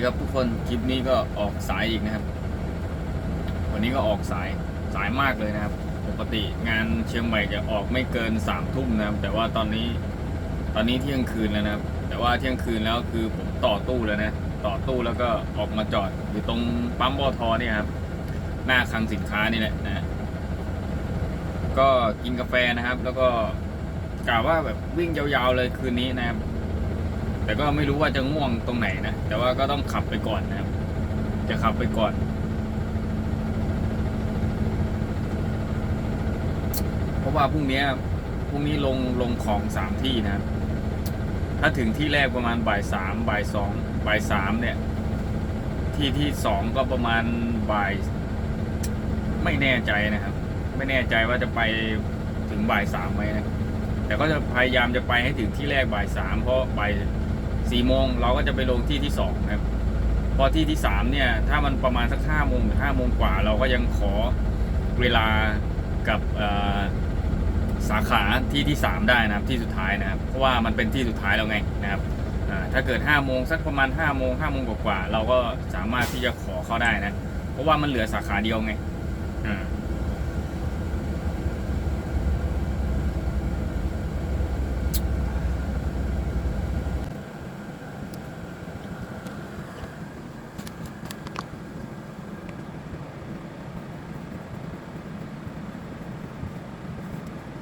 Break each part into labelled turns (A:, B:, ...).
A: ดีครับทุกคนคลิปนี้ก็ออกสายอีกนะครับ วันนี้ก็ออกสายสายมากเลยนะครับ ปกติงานเชียงใหม่จะออกไม่เกินสามทุ่มนะครับ แต่ว่าตอนนี้ตอนนี้เที่ยงคืนแล้วนะครับ แต่ว่าเที่ยงคืนแล้วคือผมต่อตู้แล้วนะต่อตู้แล้วก็ออกมาจอดอยู่ตรงปั๊มบอทอเนี่ยครับหน้าคลังสินค้านี่แหละนะก็กินกาแฟนะครับ แล้วก็กะว่าแบบวิ่งยาวๆเลยคืนนี้นะครับ แต่ก็ไม่รู้ว่าจะง่วงตรงไหนนะ แต่ว่าก็ต้องขับไปก่อนนะครับ จะขับไปก่อน เพราะว่าพรุ่งนี้พรุ่งนี้ลงลงของสามที่นะ ถ้าถึงที่แรกประมาณบ่ายสามบ่ายสองบ่ายสามเนี่ย ที่ที่สองก็ประมาณบ่าย ไม่แน่ใจนะครับ ไม่แน่ใจว่าจะไปถึงบ่ายสามไหมนะแต่ก็จะพยายามจะไปให้ถึงที่แรกบ่ายสามเพราะบ่าย สี่โมงเราก็จะไปลงที่ที่สองนะครับพอที่ที่สามเนี่ยถ้ามันประมาณสักห้าโมงห้าโมงกว่า เราก็ยังขอเวลากับสาขาที่ที่สามได้นะครับที่สุดท้ายนะครับ เพราะว่ามันเป็นที่สุดท้ายแล้วไงนะครับถ้าเกิดห้าโมงสักประมาณห้าโมงห้าโมงกว่าเราก็สามารถที่จะขอเข้าได้นะ เพราะว่ามันเหลือสาขาเดียวไงอ่า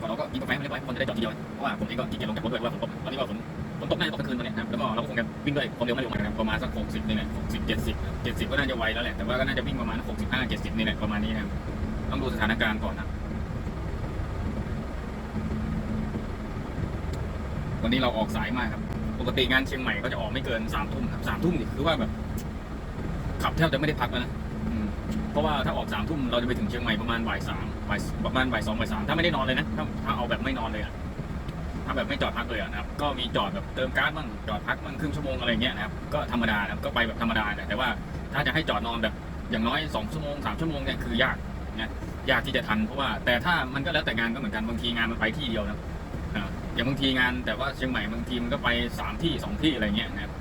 A: ก่อน เราก็กินกาแฟม่เรียบร้อยคนจะได้จอดทีเดียวเพราะว่าผมเองก็ขี้เกียจลงจากรถด้วยเพราะว่าฝนตกตอนนี้ก็ฝนฝนตกน่าจะตกทั้งคืนตอนนี้นะครับแล้วก็เราก็คงจะวิ่งด้วยความเร็วไม่เร็วมากนะครับประมาณสักหกสิบนี่แหละหกสิบเจ็ดสิบเจ็ดสิบก็น่าจะไวแล้วแหละแต่ว่าก็น่าจะวิ่งประมาณหกสิบห้าเจ็ดสิบนี่แหละประมาณนี้นะครับต้องดูสถานการณ์ก่อนนะวันนี้เราออกสายมากครับ ปกติงานเชียงใหม่ก็จะออกไม่เกินสามทุ่มครับสามทุ่มนี่คือว่าแบบ ขับแทบจะไม่ได้พักแล้วนะเพราะว่าถ้าออกสามทุ่มเราจะไปถึงเชียงใหม่ประมาณบ่ายสาม บ่ายประมาณบ่ายสองบ่ายสามถ้าไม่ได้นอนเลยนะถ้าถ้าเอาแบบไม่นอนเลยอะถ้าแบบไม่จอดพักเลยอะนะครับก็มีจอดแบบเติมก๊าซบ้างจอดพักบ้างครึ่งชั่วโมงอะไรเงี้ยนะครับก็ธรรมดานะครับก็ไปแบบธรรมดานะแต่ว่าถ้าจะให้จอดนอนแบบอย่างน้อยสองชั่วโมงสามชั่วโมงเนี่ยคือยากนะยากที่จะทันเพราะว่าแต่ถ้ามันก็แล้วแต่งานก็เหมือนกันบางทีงานมันไปที่เดียวนะอย่างบางทีงานแต่ว่าเชียงใหม่บางทีมันก็ไปสามที่สองที่อะไรเงี้ยนะครับ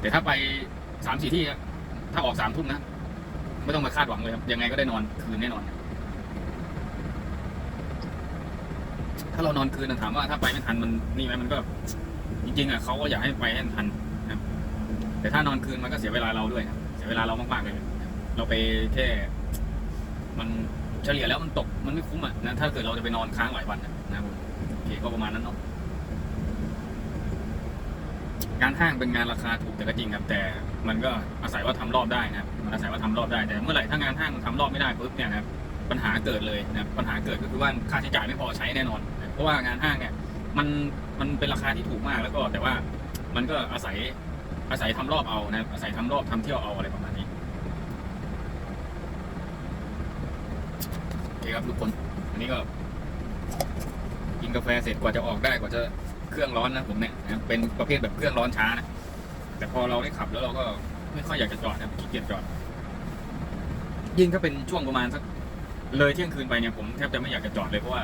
A: แต่ถ้าไปสามสี่ที่ถ้าออกสามทุ่มนะไม่ต้องมาคาดหวังเลยครับยังไงก็ได้นอนคืนแน่นอน ถ้าเรานอนคืนนะถามว่าถ้าไปไม่ทันมันนี่ไหมมันก็ จริงๆอะเขาก็อยากให้ไปให้ทันนะครับแต่ถ้านอนคืนมันก็เสียเวลาเราด้วยครับเสียเวลาเรามากๆเลยนะครับเราไปแค่ มันเฉลี่ยแล้วมันตกมันไม่คุ้มอะนะถ้าเกิดเราจะไปนอนค้างหลายวันนะนะครับผมโอเคก็ประมาณนั้นเนาะงานห้างเป็นงานราคาถูกแต่ก็จริงครับ แต่มันก็อาศัยว่าทำรอบได้นะครับมันอาศัยว่าทำรอบได้แต่เมื่อไหร่ถ้างานห้างมันทำรอบไม่ได้ปุ๊บเนี่ยนะครับปัญหาเกิดเลยนะครับปัญหาเกิดก็คือว่าค่าใช้จ่ายไม่พอใช้แน่นอน ราะว่างานห้างเนี่ยมันมันเป็นราคาที่ถูกมากแล้วก็แต่ว่ามันก็อาศัยอาศัยทำรอบเอานะอาศัยทำรอบทำเที่ยวเอาอะไรประมาณนี้โอเคครับทุกคนอันนี้ก็ กินกาแฟเสร็จกว่าจะออกได้กว่าจะเครื่องร้อนนะผมเนี่ยนะเป็นประเภทแบบเครื่องร้อนช้านะแต่พอเราได้ขับแล้วเราก็ไม่ค่อยอยากจะจอดนะขี้เกียจจอด ยิ่งถ้าเป็นช่วงประมาณสักเลยเที่ยงคืนไปเนี่ยผมแทบจะไม่อยากจะจอดเลยเพราะว่า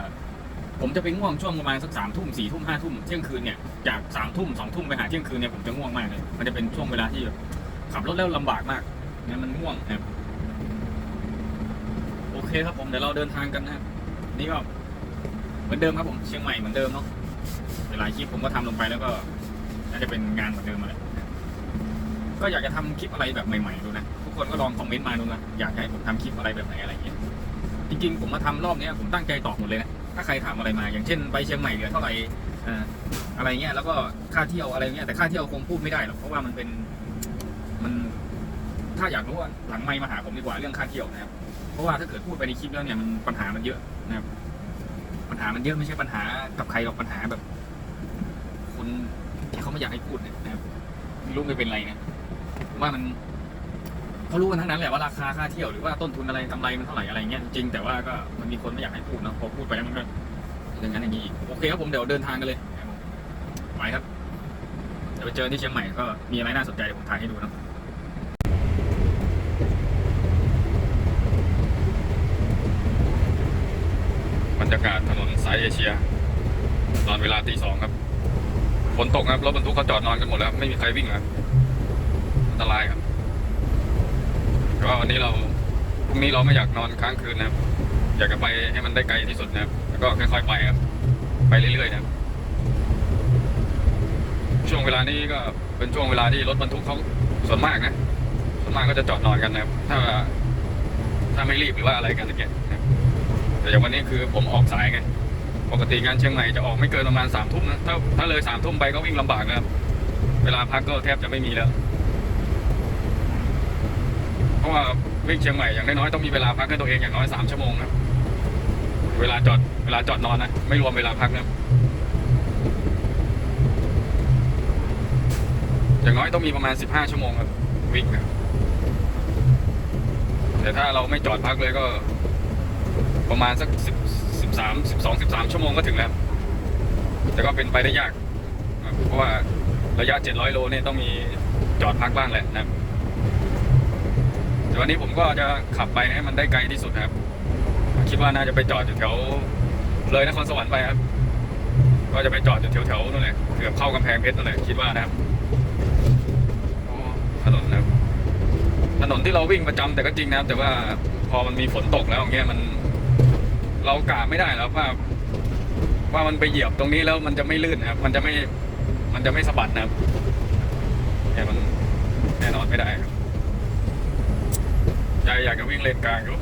A: ผมจะไปง่วงช่วงประมาณสักสามทุ่มสี่ทุ่มห้าทุ่มเที่ยงคืนเนี่ยจากสามทุ่มสองทุ่มไปหาเที่ยงคืนเนี่ยผมจะง่วงมากเลย มันจะเป็นช่วงเวลาที่ขับรถแล้วลำบากมากเนี่ยมันง่วงนะครับโอเคครับผมเดี๋ยวเราเดินทางกันนะครับนี่ก็เหมือนเดิมครับผมเชียงใหม่เหมือนเดิมเนาะเวลาคลิปผมก็ทำลงไปแล้วก็น่าจะเป็นงานเหมือนเดิมมาแหละก็อยากจะทำคลิปอะไรแบบใหม่ๆดูนะทุกคนก็ลองคอมเมนต์มาดูนะอยากให้ผมทำคลิปอะไรแบบไหนอะไรอย่างเงี้ยจริงๆผมมาทำรอบนี้ผมตั้งใจตอบหมดเลยนะ ถ้าใครถามอะไรมา อย่างเช่นไปเชียงใหม่เหลือเท่าไหร่อะไรเงี้ยแล้วก็ค่าเที่ยวอะไรเงี้ยแต่ค่าเที่ยวคงพูดไม่ได้หรอกเพราะว่ามันเป็นมันถ้าอยากรู้ว่าหลังไมค์มาหาผมดีกว่าเรื่องค่าเที่ยวนะครับ เพราะว่าถ้าเกิดพูดไปในคลิปแล้วเนี่ยมันปัญหามันเยอะนะครับ ปัญหามันเยอะไม่ใช่ปัญหากับใครหรอกปัญหาแบบ คนที่เขาไม่อยากให้พูดเนี่ยนะครับไม่รู้ไม่เป็นไรนะว่ามัน เขารู้กันทั้งนั้นแหละว่าราคาค่าเที่ยวหรือว่าต้นทุนอะไรกำไรมันเท่าไหร่อะไรเงี้ยจริงแต่ว่าก็มันมีคนไม่อยากให้พูดเนาะพอพูดไปแล้วมันก็อย่างนั้นอย่างนี้อีกโอเคครับผมเดี๋ยวเดินทางกันเลยไปครับเดี๋ยวไปเจอที่เชียงใหม่ก็มีอะไรน่าสนใจเดี๋ยวผมถ่ายให้ดูนะบรรยากาศถนนสายเอเชีย ตอนเวลาตีสองครับฝนตกครับรถบรรทุกเขาจอดนอนกันหมดแล้ว ไม่มีใครวิ่งครับ
B: อันตรายครับ แต่ว่าวันนี้เราพรุ่งนี้เราไม่อยากนอนค้างคืนนะครับ อยากจะไปให้มันได้ไกลที่สุดนะครับ แล้วก็ค่อยๆไปครับ ไปเรื่อยๆนะครับ ช่วงเวลานี้ก็เป็นช่วงเวลาที่รถบรรทุกเขาส่วนมากนะ ส่วนมากก็จะจอดนอนกันนะครับ ถ้า ถ้าไม่รีบหรือว่าอะไรกันอย่างเงี้ยนะครับแต่อย่างวันนี้คือผมออกสายไง ปกติงานเชียงใหม่จะออกไม่เกินประมาณสามทุ่มนะ ถ้าถ้าเลยสามทุ่มไปก็วิ่งลำบากนะครับ เวลาพักก็แทบจะไม่มีแล้ว ว่าวิ่งเชียงใหม่อย่างน้อยๆต้องมีเวลาพักให้ตัวเองอย่างน้อยสามชั่วโมงนะเวลาจอดเวลาจอดนอนนะไม่รวมเวลาพักนะอย่างน้อยต้องมีประมาณสิบห้าชั่วโมงครับวิ่งนะแต่ถ้าเราไม่จอดพักเลยก็ ประมาณสักสิบสิบสามสิบสองสิบสามชั่วโมงก็ถึงแล้ว แต่ก็เป็นไปได้ยาก เพราะว่าระยะเจ็ดร้อยโลเนี่ยต้องมีจอดพักบ้างแหละนะครับ แต่วันนี้ผมก็จะขับไปให้มันได้ไกลที่สุดนะครับ คิดว่าน่าจะไปจอดอยู่แถวเลยนครสวรรค์ไปครับ ก็จะไปจอดอยู่แถวๆนั่นแหละเกือบเข้ากำแพงเพชรนั่นแหละคิดว่านะครับถนนนะครับถนนที่เราวิ่งประจำแต่ก็จริงนะครับแต่ว่าพอมันมีฝนตกแล้วอย่างเงี้ยมันเรากะไม่ได้แล้วว่า ว่ามันไปเหยียบตรงนี้แล้วมันจะไม่ลื่นนะครับ มันจะไม่มันจะไม่สะบัดนะครับเนี่ยมันแน่นอนไม่ได้ครับ ใจอยากจะวิ่งเลนกลางอยู่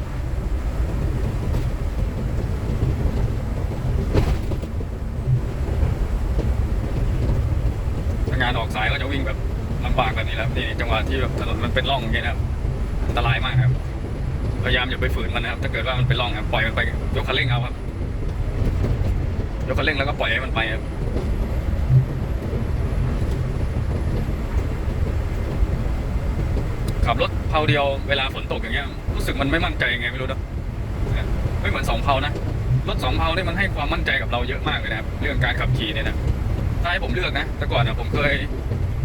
B: ถ้างานออกสายก็จะวิ่งแบบลำบากแบบนี้แหละนี่จังหวะที่แบบถนนมันเป็นร่องอย่างเงี้ยนะครับอันตรายมากครับ พยายามอย่าไปฝืนมันนะครับ ถ้าเกิดว่ามันเป็นร่องครับปล่อยมันไปยกคันเร่งเอาครับยกคันเร่งแล้วก็ปล่อยให้มันไปครับขับรถ เพาเดียวเวลาฝนตกอย่างเงี้ยรู้สึกมันไม่มั่นใจยังไงไม่รู้นะไม่เหมือนสองเพานะรถสองเพาเนี่ยมันให้ความมั่นใจกับเราเยอะมากเลยนะครับเรื่องการขับขี่เนี่ยนะถ้าให้ผมเลือกนะแต่ก่อนนะผมเคย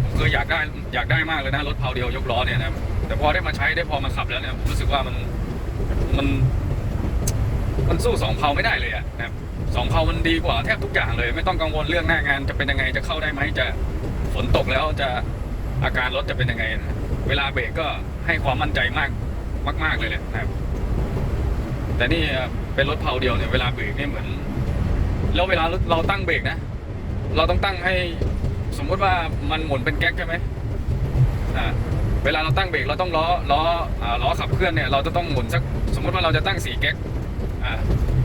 B: ผมเคยอยากได้อยากได้มากเลยนะรถเพาเดียวยกล้อเนี่ยนะแต่พอได้มาใช้ได้พอมาขับแล้วเนี่ยผมรู้สึกว่ามันมัน มันสู้สองเพาไม่ได้เลยอะนะครับสองเพามันดีกว่าแทบทุกอย่างเลย ไม่ต้องกังวลเรื่องหน้างานจะเป็นยังไงจะเข้าได้ไหมจะฝนตกแล้วจะอาการรถจะเป็นยังไงนะเวลาเบรกก็ ให้ความมั่นใจมากมาก ๆ เลยแหละนะครับ แต่นี่เป็นรถเพาเดียวเนี่ยเวลาเบรกเนี่ยเหมือน แล้วเวลาเราตั้งเบรกนะ เราต้องตั้งให้สมมุติว่ามันหมุนเป็นแก๊กใช่ไหมอ่าเวลาเราตั้งเบรกเราต้องล้อล้ออ่าล้อขับเคลื่อนเนี่ยเราจะต้องหมุนสักสมมติว่าเราจะตั้งสี่แก๊กอ่า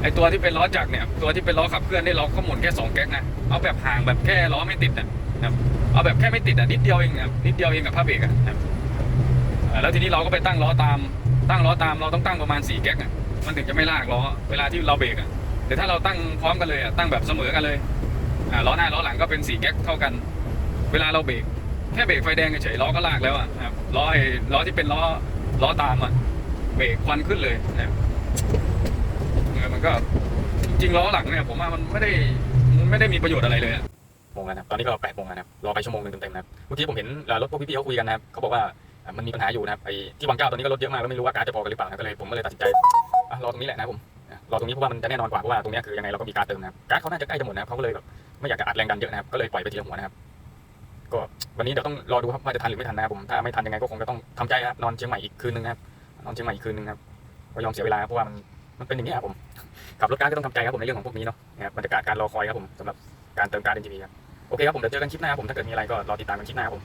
B: ไอตัวที่เป็นล้อจักรเนี่ยตัวที่เป็นล้อขับเคลื่อนนี่เราก็หมุนแค่สองแก๊กนะเอาแบบห่างแบบแค่ล้อไม่ติดนะครับเอาแบบแค่ไม่ติดอะนิดเดียวเองนะครับนิดเดียวเองกับผ้าเบรกอะครับ แล้วทีนี้เราก็ไปตั้งล้อตาม ตั้งล้อตามเราต้องตั้งประมาณ4แก๊กอะมันถึงจะไม่ลากล้อเวลาที่เราเบรกอะแต่ถ้าเราตั้งพร้อมกันเลยอะตั้งแบบเสมอกันเลยอ่าล้อหน้าล้อหลังก็เป็น4แก๊กเท่ากัน เวลาเราเบรกแค่เบรกไฟแดงเฉยล้อก็ลากแล้วอะล้อไอ้ล้อที่เป็นล้อล้อตามอะเบรกควันขึ้นเลยนะครับมันก็จริงล้อหลังเนี่ยผมว่ามันไม่ได้มันไม่ได้มีประโยชน์อะไรเลยโมงแล้วนะครับตอนนี้ก็แปดโมงแล้วนะครับรอไปชั่วโมงหนึ่งเต็มๆนะครับเมื่อกี้ผมเห็นรถพวกพี่ๆเขาคุยกันนะครับเขาบอกว่า มันมีปัญหาอยู่นะครับไอ้ที่วังเจ้าตอนนี้ก็รถเยอะมากแล้วไม่รู้ว่าการจะพอกันหรือเปล่านะก็เลยผมก็เลยตัดสินใจรอตรงนี้แหละนะผมรอตรงนี้เพราะว่ามันจะแน่นอนกว่าเพราะว่าตรงนี้คือยังไงเราก็มีการเติมนะครับการเขาน่าจะใกล้จะหมดนะครับเขาก็เลยแบบไม่อยากจะอัดแรงดันเยอะนะครับก็เลยปล่อยไปทีละหัวนะครับก็วันนี้เดี๋ยวต้องรอดูครับว่าจะทันหรือไม่ทันนะครับผมถ้าไม่ทันยังไงก็คงจะต้องทำใจครับนอนเชียงใหม่อีกคืนนึงนะครับนอนเชียงใหม่อีกคืนนึงครับก็ยอมเสียเวลาเพราะว่ามันมันเป็นอย่างนี้ครับผมขับรถการก็ต้องทำใจครับผมในเรื่องของพวกนี้เนาะนะครับบรรยากาศการรอคอยครับผมสำหรับการเติมการ์ด NGP ครับโอเคครับผมเดี๋ยวเจอกันคลิปหน้าครับผมถ้าเกิดมีอะไรก็รอติดตามกันคลิปหน้าครับผม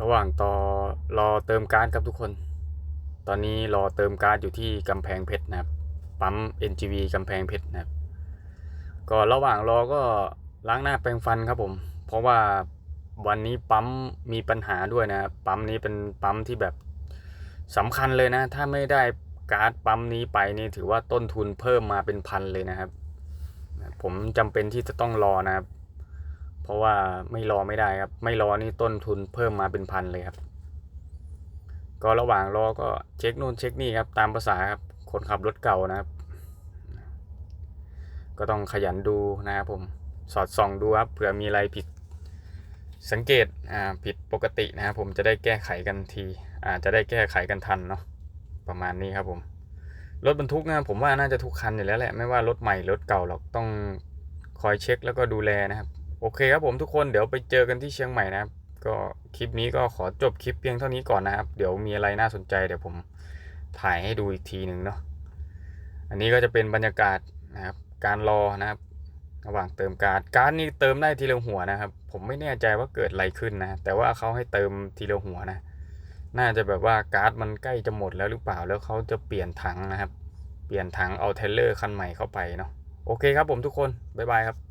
B: ระหว่างต่อรอเติมการ์ดครับทุกคน
A: ตอนนี้รอเติมก๊าซอยู่ที่กำแพงเพชรนะครับ ปั๊ม NGV กำแพงเพชรนะครับ ก็ระหว่างรอก็ล้างหน้าแปรงฟันครับผม เพราะว่าวันนี้ปั๊มมีปัญหาด้วยนะครับปั๊มนี้เป็นปั๊มที่แบบสำคัญเลยนะ ถ้าไม่ได้ก๊าซปั๊มนี้ไปนี่ถือว่าต้นทุนเพิ่มมาเป็นพันเลยนะครับ ผมจำเป็นที่จะต้องรอนะครับ เพราะว่าไม่รอไม่ได้ครับ ไม่รอนี่ต้นทุนเพิ่มมาเป็นพันเลยครับ ก็ระหว่างรอก็เช็คนู่นเช็คนี่ครับ ตามภาษาครับคนขับรถเก่านะครับ ก็ต้องขยันดูนะครับผมสอดส่องดูครับเผื่อมีอะไรผิดสังเกตอ่าผิดปกตินะครับผมจะได้แก้ไขกันทีอ่าจะได้แก้ไขกันทันเนาะประมาณนี้ครับผมรถบรรทุกนะผมว่าน่าจะทุกคันอยู่แล้วแหละไม่ว่ารถใหม่รถเก่าหรอกต้องคอยเช็คแล้วก็ดูแลนะครับ โอเคครับผมทุกคนเดี๋ยวไปเจอกันที่เชียงใหม่นะครับ ก็คลิปนี้ก็ขอจบคลิปเพียงเท่านี้ก่อนนะครับ เดี๋ยวมีอะไรน่าสนใจเดี๋ยวผมถ่ายให้ดูอีกทีหนึ่งเนาะอันนี้ก็จะเป็นบรรยากาศนะครับการรอนะครับ ระหว่างเติมการ์ดการ์ดนี่เติมได้ทีละหัวนะครับ ผมไม่แน่ใจว่าเกิดอะไรขึ้นนะ แต่ว่าเขาให้เติมทีละหัวนะ น่าจะแบบว่าการ์ดมันใกล้จะหมดแล้วหรือเปล่าแล้วเขาจะเปลี่ยนถังนะครับ เปลี่ยนถังเอาเทเลอร์คันใหม่เข้าไปเนาะโอเคครับผมทุกคนบ๊ายบายครับ